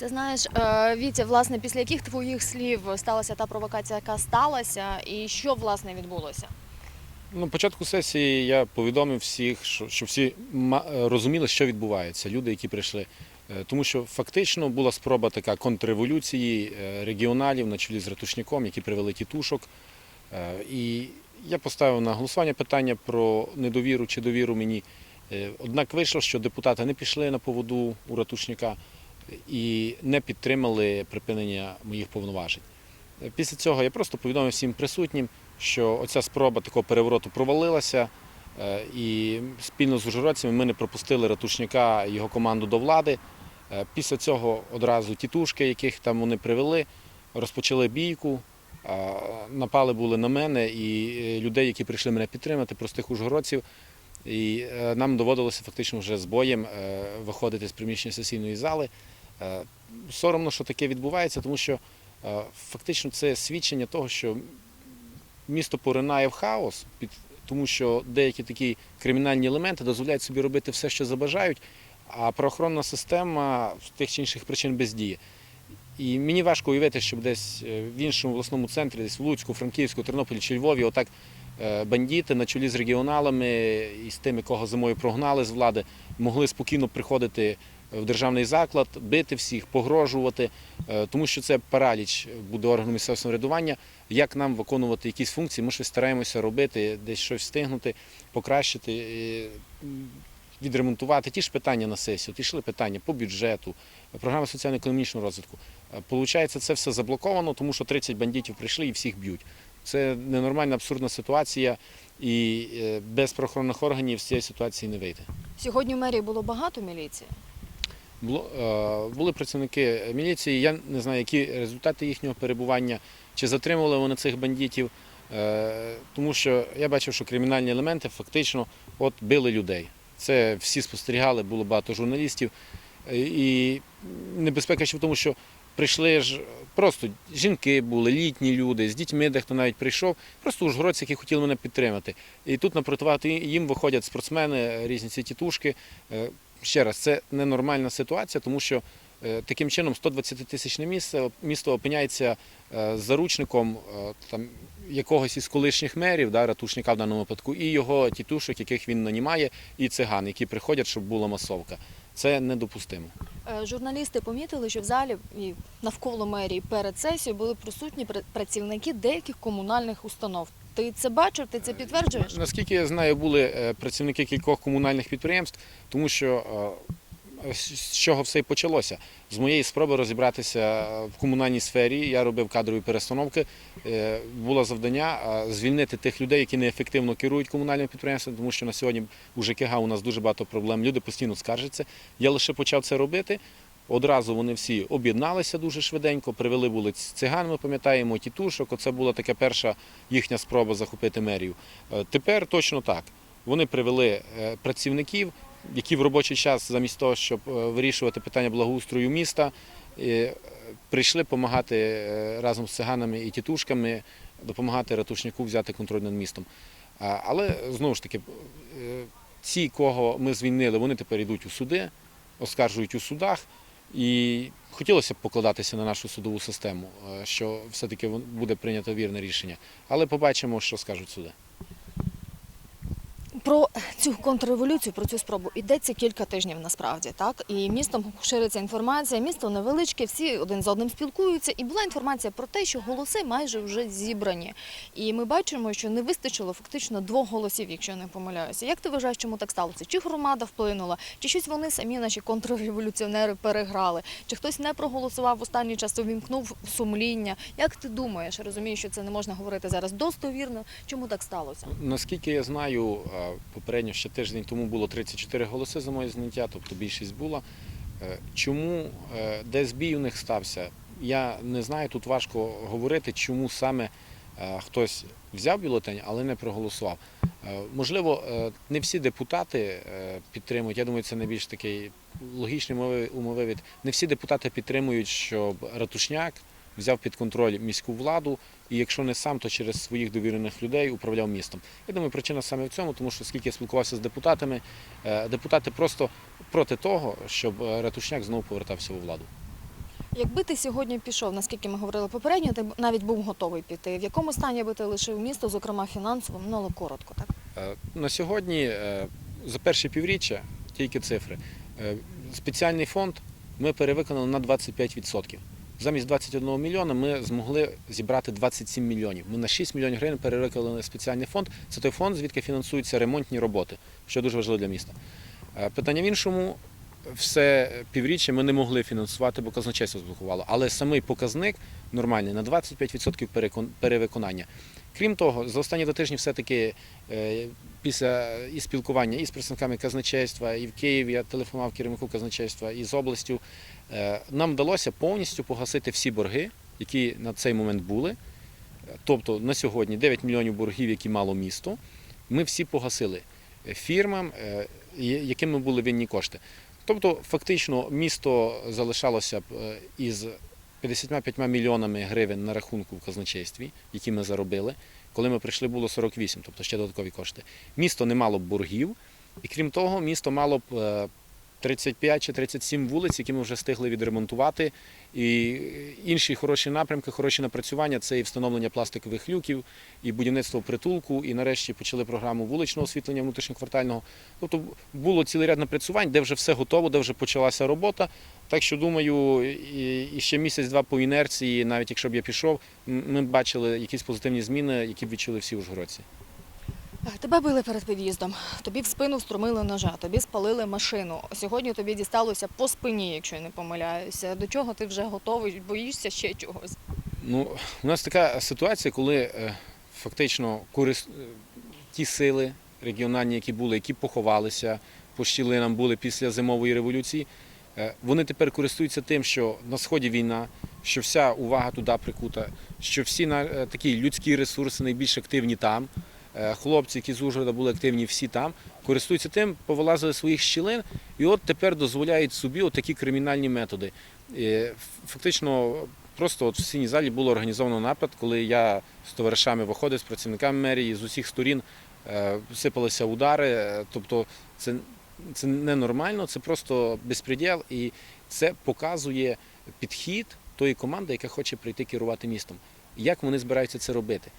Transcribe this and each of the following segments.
Ти знаєш, е, Вітя, власне, після яких твоїх слів сталася та провокація, яка сталася, і що власне відбулося? Ну, початку сесії я повідомив всіх, що, всі е, розуміли, що відбувається, люди, які прийшли. Е, Тому що фактично була спроба така контрреволюції регіоналів на чолі з Ратушняком, які привели тітушок. І я поставив на голосування питання про недовіру чи довіру мені. Однак вийшло, що депутати не пішли на поводу у Ратушняка і не підтримали припинення моїх повноважень. Після цього я просто повідомив всім присутнім, що оця спроба такого перевороту провалилася, е, і спільно з ужгородцями ми не пропустили Ратушняка і його команду до влади. Е, Після цього одразу тітушки, яких там вони привели, розпочали бійку. е, Напали були на мене і людей, які прийшли мене підтримати, простих ужгородців. І е, нам доводилося фактично вже з боєм е, виходити з приміщення сесійної зали. Е, Соромно, що таке відбувається, тому що фактично це свідчення того, що місто поринає в хаос, тому що деякі такі кримінальні елементи дозволяють собі робити все, що забажають, а правоохоронна система з тих чи інших причин бездіє. І мені важко уявити, щоб десь в іншому обласному центрі, десь в Луцьку, Франківську, Тернополі чи Львові, отак бандити на чолі з регіоналами і з тими, кого зимою прогнали з влади, могли спокійно приходити в державний заклад, бити всіх, погрожувати, е, тому що це параліч буде органу місцевого самоврядування. Як нам виконувати якісь функції, ми щось стараємося робити, десь щось встигнути, покращити, е, відремонтувати. Ті ж питання на сесію, ті ж питання по бюджету, програми соціально-економічного розвитку. Е, Получається, це все заблоковано, тому що 30 бандитів прийшли і всіх б'ють. Це ненормальна абсурдна ситуація, і е, без правоохоронних органів з цієї ситуації не вийти. Сьогодні в мерії було багато міліції. Е, були працівники міліції. Я не знаю, які результати їхнього перебування, чи затримували вони цих бандитів, е, тому що я бачив, що кримінальні елементи фактично от били людей. Це всі спостерігали, було багато журналістів. І небезпека ще в тому, що прийшли ж просто жінки були, літні люди, з дітьми дехто навіть прийшов, просто ужгородці, які хотіли мене підтримати. І тут напротивати їм виходять спортсмени, різні ці тітушки. Е, Ще раз, це ненормальна ситуація, тому що е, таким чином 120 тисячне місце місто опиняється е, заручником е, там якогось із колишніх мерів, да, ратушника в даному випадку, і його тітушок, яких він нанімає, і циган, які приходять, щоб була масовка. Це недопустимо. Е, Журналісти помітили, що в залі і навколо мерії перед сесією були присутні працівники деяких комунальних установ. Ти це бачив? Ти це підтверджуєш? Наскільки я знаю, були е, працівники кількох комунальних підприємств, тому що е, з чого все і почалося. З моєї спроби розібратися в комунальній сфері, я робив кадрові перестановки. е, Було завдання е, звільнити тих людей, які неефективно керують комунальними підприємствами, тому що на сьогодні у ЖКГ у нас дуже багато проблем. Люди постійно скаржаться. Я лише почав це робити. Одразу вони всі об'єдналися дуже швиденько, привели були циган, ми пам'ятаємо, тітушок. Оце була така перша їхня спроба захопити мерію. Е, Тепер точно так. Вони привели е, працівників, які в робочий час, замість того, щоб е, вирішувати питання благоустрою міста, е, прийшли допомагати е, разом з циганами і тітушками, допомагати ратушнику взяти контроль над містом. Але знову ж таки, ті, кого ми звільнили, вони тепер йдуть у суди, оскаржують у судах. І хотілося б покладатися на нашу судову систему, що все-таки буде прийнято вірне рішення. Але побачимо, що скажуть суди. Про цю контрреволюцію, про цю спробу йдеться кілька тижнів насправді, так і містом шириться інформація. Місто невеличке, всі один з одним спілкуються. І була інформація про те, що голоси майже вже зібрані. І ми бачимо, що не вистачило фактично двох голосів, якщо я не помиляюся. Як ти вважаєш, чому так сталося? Чи громада вплинула, чи щось вони самі, наші контрреволюціонери, переграли? Чи хтось не проголосував в останній час, увімкнув сумління? Як ти думаєш? Розумію, що це не можна говорити зараз достовірно. Чому так сталося? Наскільки я знаю, попередньо ще тиждень тому було 34 голоси за моє зняття, тобто більшість була. Е, Чому е, де збій у них стався? Я не знаю, тут важко говорити, чому саме е, хтось взяв бюлетень, але не проголосував. Можливо, не всі депутати підтримують. Я думаю, це найбільш такий логічний умови- умовивід. Не всі депутати підтримують, щоб ратушняк взяв під контроль міську владу, і якщо не сам, то через своїх довірених людей управляв містом. Я думаю, причина саме в цьому, тому що скільки я спілкувався з депутатами, е, депутати просто проти того, щоб е, ратушняк знову повертався у владу. Якби ти сьогодні пішов, наскільки ми говорили попередньо, ти навіть був готовий піти. В якому стані би ти лишив місто, зокрема фінансовим, ну але коротко, так? Е, На сьогодні за перші півріччя тільки цифри. Спеціальний фонд ми перевиконали на 25%. Замість 21 мільйона ми змогли зібрати 27 мільйонів. Ми на 6 мільйонів гривень перевиконали спеціальний фонд. Це той фонд, звідки фінансуються ремонтні роботи, що дуже важливо для міста. Е, Питання в іншому. Все півріччя ми не могли фінансувати, бо казначейство зблокувало. Але самий показник нормальний на 25% перевиконання. Крім того, за останні два тижні все-таки е, після і спілкування і з представниками казначейства, і в Києві я телефонував керівнику казначейства, і з областю, нам вдалося повністю погасити всі борги, які на цей момент були. Е, Тобто на сьогодні 9 мільйонів боргів, які мало місто, ми всі погасили фірмам, е, я- яким ми були винні кошти. Тобто, фактично, місто залишалося б е, із 55 мільйонами гривень на рахунку в казначействі, які ми заробили. Коли ми прийшли, було 48, тобто ще додаткові кошти. Місто не мало б боргів, і крім того, місто мало б е, 35 чи 37 вулиць, які ми вже встигли відремонтувати. І інші хороші напрямки, хороші напрацювання це і встановлення пластикових люків, і будівництво притулку, і нарешті почали програму вуличного освітлення внутрішньоквартального. Тобто було цілий ряд напрацювань, де вже все готово, де вже почалася робота. Так що думаю, і, ще місяць-два по інерції, навіть якщо б я пішов, ми бачили якісь позитивні зміни, які б відчули всі ужгородці. Тебе били перед під'їздом, тобі в спину встромили ножа, тобі спалили машину. Сьогодні тобі дісталося по спині, якщо я не помиляюся. До чого ти вже готовий, боїшся ще чогось? Ну, у нас така ситуація, коли е, фактично корис... е, ті сили регіональні, які були, які поховалися по щілинам, були після зимової революції, е, вони тепер користуються тим, що на сході війна, що вся увага туди прикута, що всі такі людські ресурси найбільш активні там. Е, Хлопці, які з Ужгорода були активні, всі там, користуються тим, повилазили своїх щілин, і от тепер дозволяють собі такі кримінальні методи. Е, Фактично, просто от в синій залі було організовано напад, коли я з товаришами виходив, з працівниками мерії, з усіх сторін е, сипалися удари. Тобто це, це ненормально, це просто безпреділ, і це показує підхід тої команди, яка хоче прийти керувати містом. Як вони збираються це робити?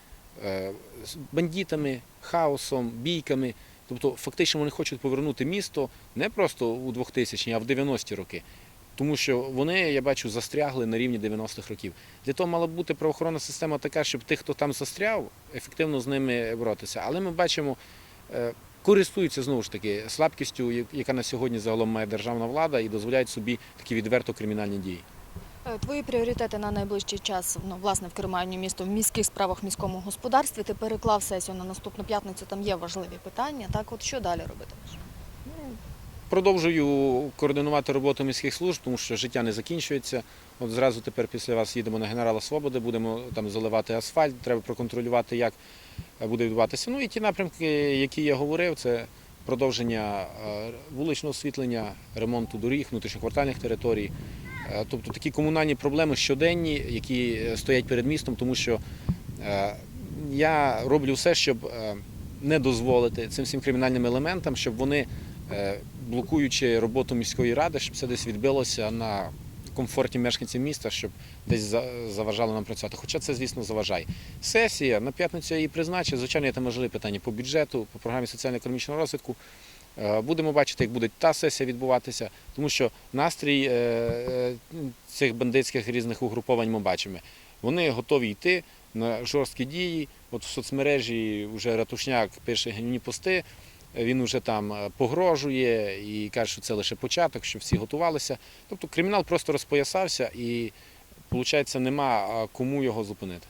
Е, бандитами, хаосом, бійками. Тобто, фактично вони хочуть повернути місто не просто у 2000-ні, а в 90-ті роки. Тому що вони, я бачу, застрягли на рівні 90-х років. Для того мала б бути правоохоронна система така, щоб тих, хто там застряв, ефективно з ними боротися. Але ми бачимо, е, користуються знову ж таки слабкістю, яка на сьогодні загалом має державна влада, і дозволяють собі такі відверто кримінальні дії. Е, Твої пріоритети на найближчий час, ну, власне, в керуванні містом, в міських справах, міському господарстві. Ти переклав сесію на наступну п'ятницю, там є важливі питання. Так, от що далі робитимеш? Продовжую координувати роботу міських служб, тому що життя не закінчується. От зразу тепер після вас їдемо на генерала Свободи, будемо там заливати асфальт, треба проконтролювати, як буде відбуватися. Ну і ті напрямки, які я говорив, це продовження е, вуличного освітлення, ремонту доріг, внутрішньоквартальних територій. Е, Тобто такі комунальні проблеми щоденні, які е, стоять перед містом, тому що е, я роблю все, щоб не дозволити цим всім кримінальним елементам, щоб вони блокуючи роботу міської ради, щоб це десь відбилося на комфорті мешканців міста, щоб десь заважало нам працювати. Хоча це, звісно, заважає. Сесія на п'ятницю її призначив. Звичайно, є там важливі питання по бюджету, по програмі соціально-економічного розвитку. Е, Будемо бачити, як буде та сесія відбуватися, тому що настрій е, е, цих бандитських різних угруповань ми бачимо. Вони готові йти на жорсткі дії. От в соцмережі вже Ратушняк пише гнівні пости. Він вже там погрожує і каже, що це лише початок, що всі готувалися. Тобто кримінал просто розпоясався і, виходить, нема кому його зупинити.